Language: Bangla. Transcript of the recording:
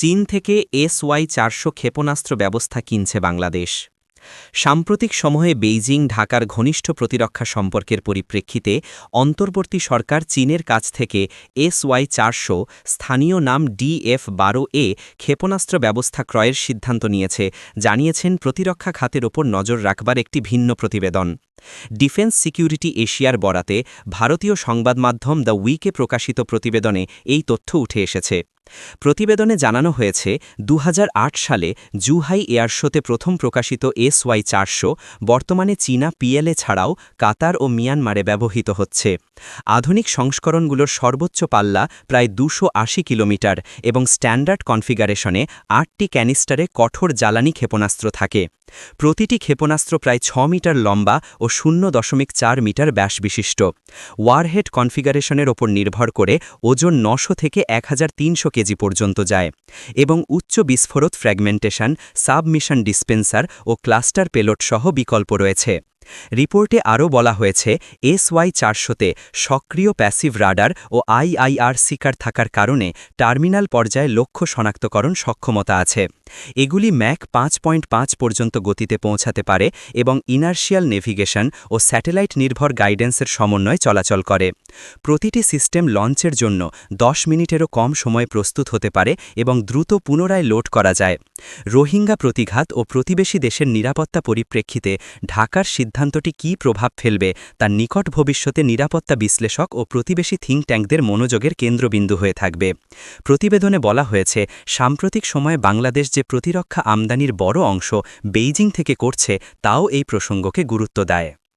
চীন থেকে এস ওয়াই চারশো ক্ষেপণাস্ত্র ব্যবস্থা কিনছে বাংলাদেশ। সাম্প্রতিক সময়ে বেইজিং ঢাকার ঘনিষ্ঠ প্রতিরক্ষা সম্পর্কের পরিপ্রেক্ষিতে অন্তর্বর্তী সরকার চীনের কাছ থেকে এস ওয়াই চারশো স্থানীয় নাম ডিএফ বারো এ ক্ষেপণাস্ত্র ব্যবস্থা ক্রয়ের সিদ্ধান্ত নিয়েছে, জানিয়েছেন প্রতিরক্ষা খাতের ওপর নজর রাখবার একটি ভিন্ন প্রতিবেদন। ডিফেন্স সিকিউরিটি এশিয়ার বরাতে ভারতীয় সংবাদ মাধ্যম দ্য উইকে প্রকাশিত প্রতিবেদনে এই তথ্য উঠে এসেছে। প্রতিবেদনে জানানো হয়েছে দু হাজার আট সালে জুহাই এয়ার শোতে প্রথম প্রকাশিত এস ওয়াই চারশো বর্তমানে চীনা পিএলএ ছাড়াও কাতার ও মিয়ানমারে ব্যবহৃত হচ্ছে। আধুনিক সংস্করণগুলোর সর্বোচ্চ পাল্লা প্রায় দুশো কিলোমিটার এবং স্ট্যান্ডার্ড কনফিগারেশনে আটটি ক্যানিস্টারে কঠোর জ্বালানি ক্ষেপণাস্ত্র থাকে। প্রতিটি ক্ষেপণাস্ত্র প্রায় ছ মিটার লম্বা ও শূন্য দশমিক চার মিটার ব্যাস বিশিষ্ট ওয়ারহেড কনফিগারেশনের ওপর নির্ভর করে ওজন নশো থেকে এক হাজার তিনশো কেজি পর্যন্ত যায় এবং উচ্চ বিস্ফোরত ফ্র্যাগমেন্টেশন, সাবমিশন ডিসপেন্সার ও ক্লাস্টার পেলোট সহ বিকল্প রয়েছে। রিপোর্টে আরও বলা হয়েছে, এসওয়াই চারশোতে সক্রিয় প্যাসিভ রাডার ও আইআইআর সিকার থাকার কারণে টার্মিনাল পর্যায়ে লক্ষ্য শনাক্তকরণ সক্ষমতা আছে। এগুলি ম্যাক পাঁচ পয়েন্ট পাঁচ পর্যন্ত গতিতে পৌঁছাতে পারে এবং ইনার্শিয়াল নেভিগেশন ও স্যাটেলাইট নির্ভর গাইডেন্সের সমন্বয় চলাচল করে। প্রতিটি সিস্টেম লঞ্চের জন্য দশ মিনিটেরও কম সময় প্রস্তুত হতে পারে এবং দ্রুত পুনরায় লোড করা যায়। রোহিঙ্গা প্রতিঘাত ও প্রতিবেশী দেশের নিরাপত্তা পরিপ্রেক্ষিতে ঢাকার সিদ্ধান্তটি কী প্রভাব ফেলবে তার নিকট ভবিষ্যতে নিরাপত্তা বিশ্লেষক ও প্রতিবেশী থিঙ্ক ট্যাঙ্কদের মনোযোগের কেন্দ্রবিন্দু হয়ে থাকবে। প্রতিবেদনে বলা হয়েছে, সাম্প্রতিক সময়ে বাংলাদেশ যে প্রতিরক্ষা আমদানির বড় অংশ বেইজিং থেকে করছে, তাও এই প্রসঙ্গকে গুরুত্ব দেয়।